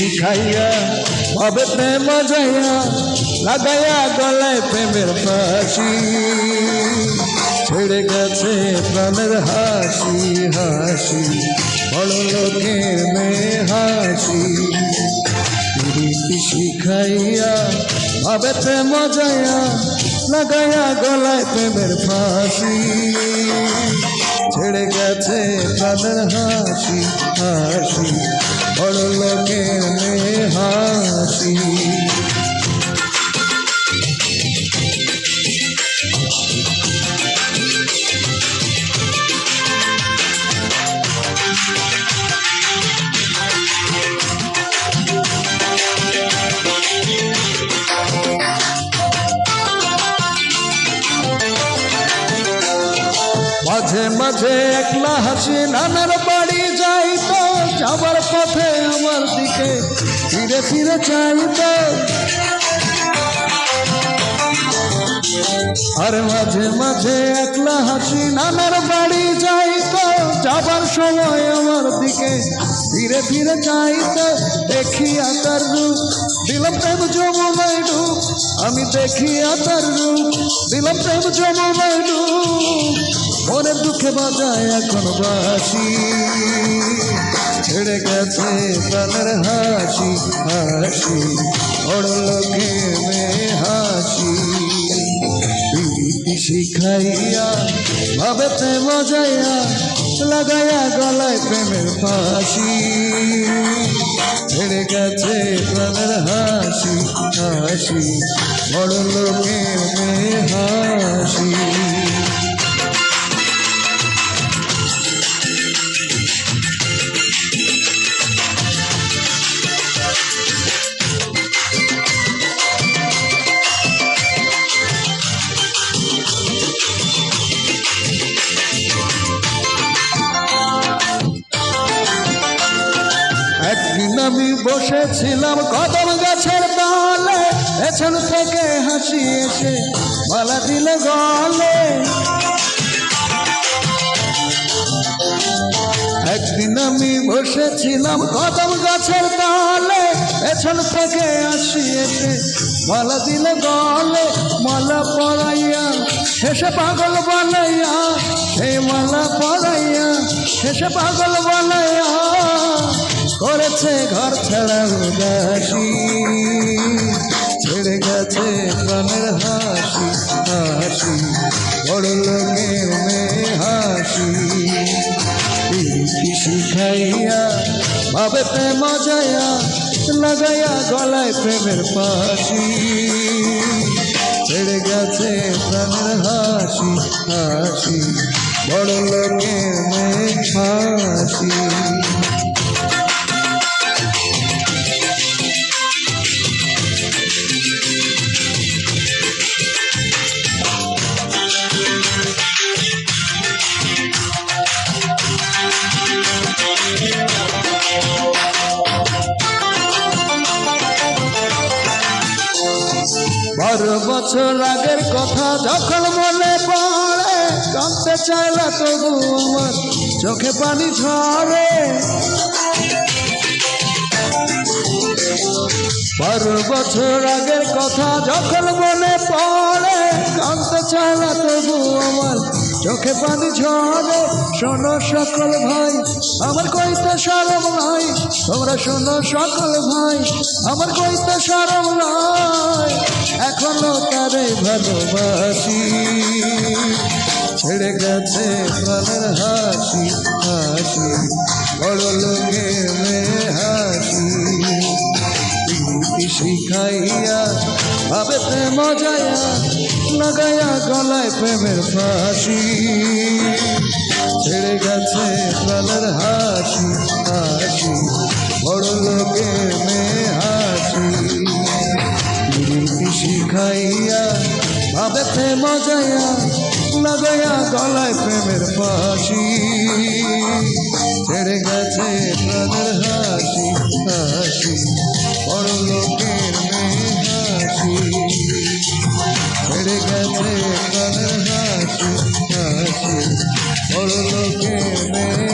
শিখাইয়া, ভাবে প্রেম যাইয়া লাগাইয়া গলায় প্রেমের ফাঁসি। ছেড়ে গেছে প্রাণের হাসি হাসি, বড় লোকের মেয়ে হাসি। প্রীতি শিখাইয়া, ভাবে প্রেম যাইয়া লাগাইয়া গলায় প্রেমের ফাঁসি। ছেড়ে গেছে প্রাণের হাসি হাসি বড় লোকের মেয়ে হাসি মাঝে মাঝে একলা হাসি নানার বাড়ি যাইতো যাবার পথে আমার দিকে ফিরে ফিরে চাইতো আর মাঝে মাঝে একলা হাসি নানার বাড়ি যাইতো, যাবার সময় আমার দিকে ফিরে ফিরে চাইতো। দেখিয়া তার রূপ দিলাম প্রেম যমুনায় ডুব। আমি দেখিয়া তার রূপ দিলাম প্রেম যমুনায় ডুব। মনের দুঃখে বাজায় এখন বাসি ছেড়ে গেছে প্রাণের হাসি হাসি। বড় লোকে মেয়ে হাসি শিখাইয়া ভাবে প্রেম যাইয়া লাগাইয়া গলায় প্রেমের ফাঁসি। ছেড়ে গেছে প্রাণের হাসি হাসি। বড় লোকের মেয়ে হাসি। একদিন আমি বসেছিলাম কদম গাছের তলে। পেছন থেকে হাসি এসে মালা দিল গলে। একদিন আমি বসেছিলাম কদম গাছের তলে। পেছন থেকে হাসি এসে মালা দিল গলে। মালা পড়াইয়া হেসে পাগল বানাইয়া সেই মালা পড়াইয়া হেসে পাগল বানাইয়া করেছে ঘর ছাড়া উদাসী। ছেড়ে গেছে প্রাণের হাসি হাসি। বড় লোকের মেয়ে হাসি। শিখাইয়া, ভাবে প্রেম যায়া লাগাইয়া গলায় প্রেমের পাশি। ছেড়ে গেছে প্রাণের হাসি হাসি। বড় লোকের মেয়ে হাসি। বারো বছর আগের কথা যখন মনে পড়ে কাঁদতে চাইলা তবু আমার চোখে পানি ঝরে। বারো বছর আগের কথা যখন মনে পড়ে চোখে পানি ঝরে, শোনো সকল ভাই, আমার কইতে সরম নাই, তোমরা শোনো সকল ভাই, আমার কইতে সরম নাই, এখনও তারে ভালোবাসি। ছেড়ে গেছে প্রাণের হাসি হাসি, বড় লোকের মেয়ে হাসি। শিখাইয়া, ভাবে প্রেম যায়া লাগাইয়া গলায় প্রেমের ফাঁসি। ছেড়ে গেছে প্রাণের হাসি হাসি। বড় লোকে মেয়ে হাসি। প্রীতি শিখাইয়া, ভাবে প্রেম যায়া লাগাইয়া গলায় প্রেমের ফাঁসি। और लोग में